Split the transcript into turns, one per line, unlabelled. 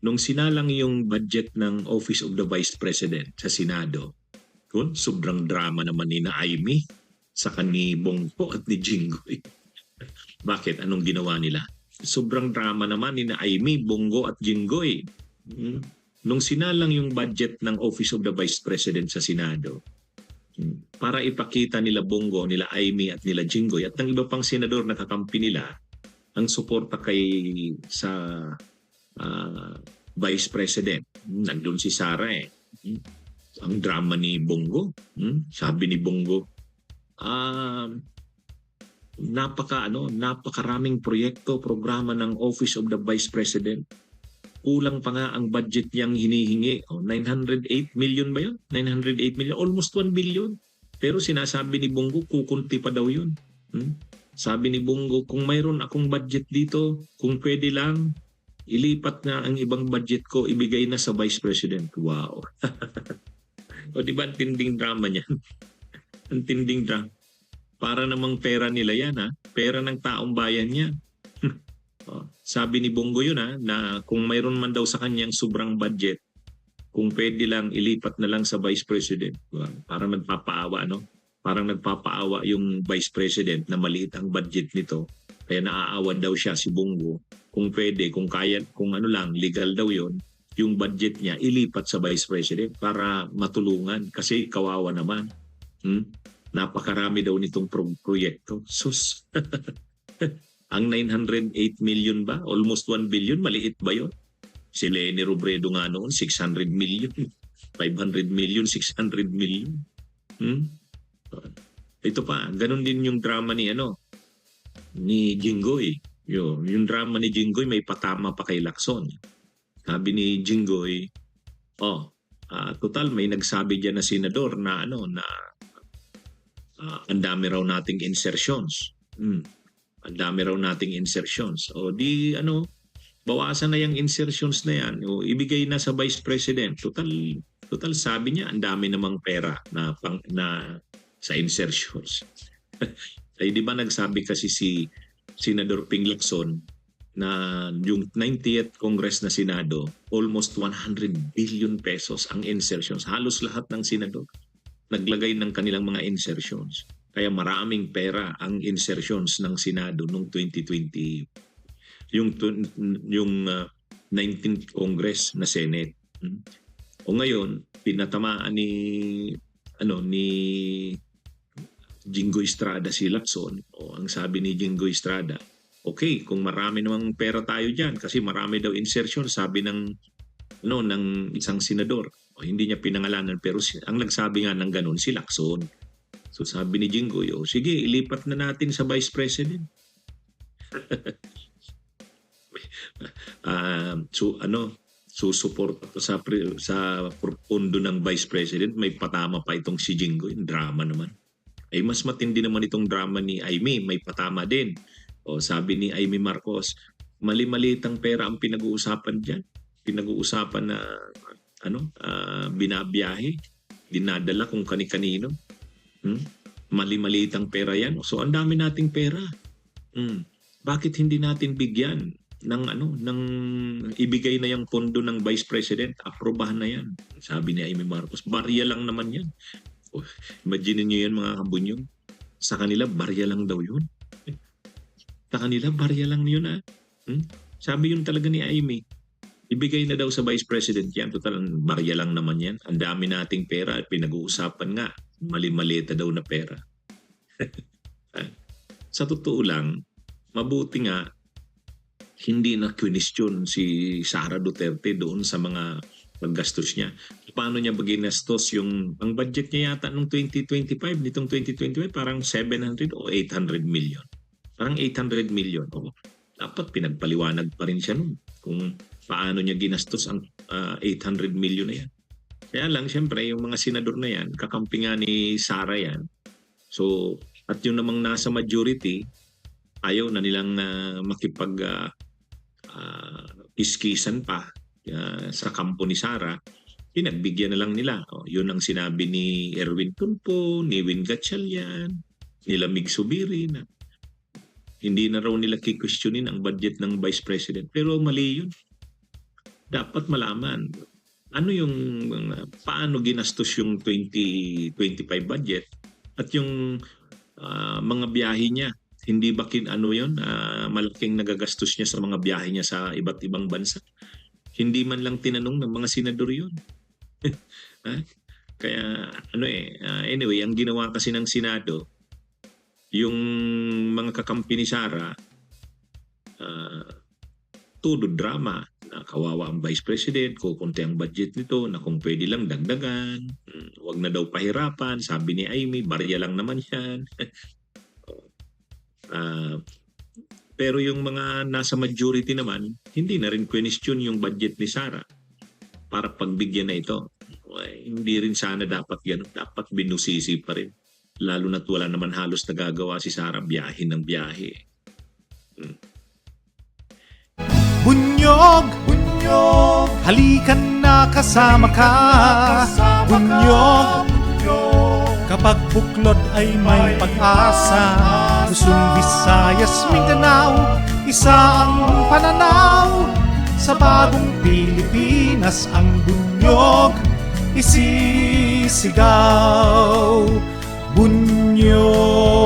nung sinalang yung budget ng Office of the Vice President sa Senado, kun sobrang drama naman ni na Amy sa ni Bongko at ni Jinggoy. Bakit? Anong ginawa nila? Sobrang drama naman ni na Amy, Bongo at Jinggoy. Hmm? Nung sinalang yung budget ng Office of the Vice President sa Senado, hmm, para ipakita nila Bongo, nila Amy at nila Jinggoy at ng iba pang senador na kakampi nila ang suporta kay sa uh, Vice President. Nandun si Sara eh. Hmm? Ang drama ni Bongo. Hmm? Sabi ni Bongo, uh, napaka ano, napakaraming proyekto, programa ng Office of the Vice President. Kulang pa nga ang budget niyang hinihingi. Oh, 908 million ba yun? 908 million? Almost 1 billion. Pero sinasabi ni Bongo, kukunti pa daw yun. Hmm? Sabi ni Bongo, kung mayroon akong budget dito, kung pwede lang, ilipat na ang ibang budget ko, ibigay na sa Vice President. Wow. o di ba tinding drama niyan? ang tinding drama. Para namang pera nila yan ha. Pera ng taong bayan yan. oh, sabi ni Bongo yun ha, na kung mayroon man daw sa kanyang sobrang budget, kung pwede lang ilipat na lang sa Vice President. Wow, parang nagpapaawa, no? Parang nagpapaawa yung Vice President na maliit ang budget nito. Kaya naaawan daw siya si Bongo. Kung pwede, kung kaya, kung ano lang, legal daw yon yung budget niya ilipat sa Vice President para matulungan kasi kawawa naman. Hmm? Napakarami daw nitong pro- proyekto. Sus! Ang 908 million ba? Almost 1 billion? Maliit ba yon? Si Lenny Robredo nga noon, 600 million. 500 million, 600 million. Hmm? Ito pa, ganun din yung drama ni ano, ni Jinggoy. Yo, yung drama ni Jinggoy may patama pa kay Lacson. Sabi ni Jinggoy, oh, uh, total may nagsabi diyan na senador na ano na uh, ang dami raw nating insertions. Hmm. Ang dami raw nating insertions. O di ano, bawasan na yung insertions na yan. O ibigay na sa Vice President. Total, total sabi niya, ang dami namang pera na, pang, na sa insertions. Ay di ba nagsabi kasi si Senador Ping Lacson na yung 90th Congress na Senado, almost 100 billion pesos ang insertions. Halos lahat ng senador naglagay ng kanilang mga insertions. Kaya maraming pera ang insertions ng Senado noong 2020. Yung, yung uh, 19th Congress na Senate. Hmm? O ngayon, pinatamaan ni ano ni Jingo Estrada si Lacson. O ang sabi ni Jingo Estrada okay kung marami namang pera tayo diyan kasi marami daw insertion sabi ng ano ng isang senador. O, hindi niya pinangalanan pero si, ang nagsabi nga ng ganun si Lacson. So sabi ni Jingoy oh, sige ilipat na natin sa Vice President. Uh, so ano susuporta sa sa pondo ng Vice President. May patama pa itong si Jingoy drama naman ay mas matindi naman itong drama ni Aimee. May patama din. O sabi ni Amy Marcos mali-malitang pera ang pinag-uusapan diyan pinag-uusapan na ano uh, binabiyahe. Dinadala kung kani-kanino. Hmm? mali-malitang pera yan. So ang dami nating pera. Hmm. bakit hindi natin bigyan ng ano ng ibigay na yung pondo ng Vice President? Aprobahan na yan sabi ni Amy Marcos. Barya lang naman yan oh, imagine niyo yan mga kabunyong sa kanila barya lang daw yun. Sa kanila barya lang yun ah. Hmm? sabi yun talaga ni Amy ibigay na daw sa Vice President yan. Total barya lang naman yan. Ang dami nating pera at pinag-uusapan nga mali-malita daw na pera. Sa totoo lang mabuti nga hindi na question si Sara Duterte doon sa mga paggastos niya. Paano niya ba ginastos yung, ang budget niya yata nung 2025, nitong 2025, parang 700 o 800 million. Parang 800 million. O, dapat pinagpaliwanag pa rin siya nun kung paano niya ginastos ang uh, 800 million na yan. Kaya lang, siyempre, yung mga senador na yan, kakampi nga ni Sara yan. So, at yung namang nasa majority, ayaw na nilang uh, makipag uh, uh, iskisan pa uh, sa kampo ni Sara, pinagbigyan na lang nila. O, yun ang sinabi ni Erwin Tulpo, ni Win Gatchalian, nila Mig Subiri na hindi na raw nila kikwestiyonin ang budget ng Vice President. Pero mali yun. dapat malaman ano yung uh, paano ginastos yung 2025 budget at yung ah, mga biyahe niya hindi ba kin ano yun ah, malaking nagagastos niya sa mga biyahe niya sa iba't ibang bansa hindi man lang tinanong ng mga senador Ha? kaya ano eh ah, anyway ang ginawa kasi ng senado yung mga kakampi ni Sara ah, todo drama na kawawa ang vice president, kukunti ang budget nito, na kung pwede lang dagdagan, mm, wag na daw pahirapan, sabi ni Amy, barya lang naman yan. Ah, pero yung mga nasa majority naman, hindi na rin question yung budget ni Sara para pagbigyan na ito. Ay, hindi rin sana dapat ganun. Dapat binusisi pa rin. Lalo na't wala naman halos nagagawa si Sara biyahe ng biyahe.
Bunyog, bunyog, halikan na kasama ka. Bunyog, kapag buklod ay may pag-asa. Luzon, Visayas, Mindanao, isa ang pananaw. Sa bagong Pilipinas ang bunyog isisigaw. Bunyog.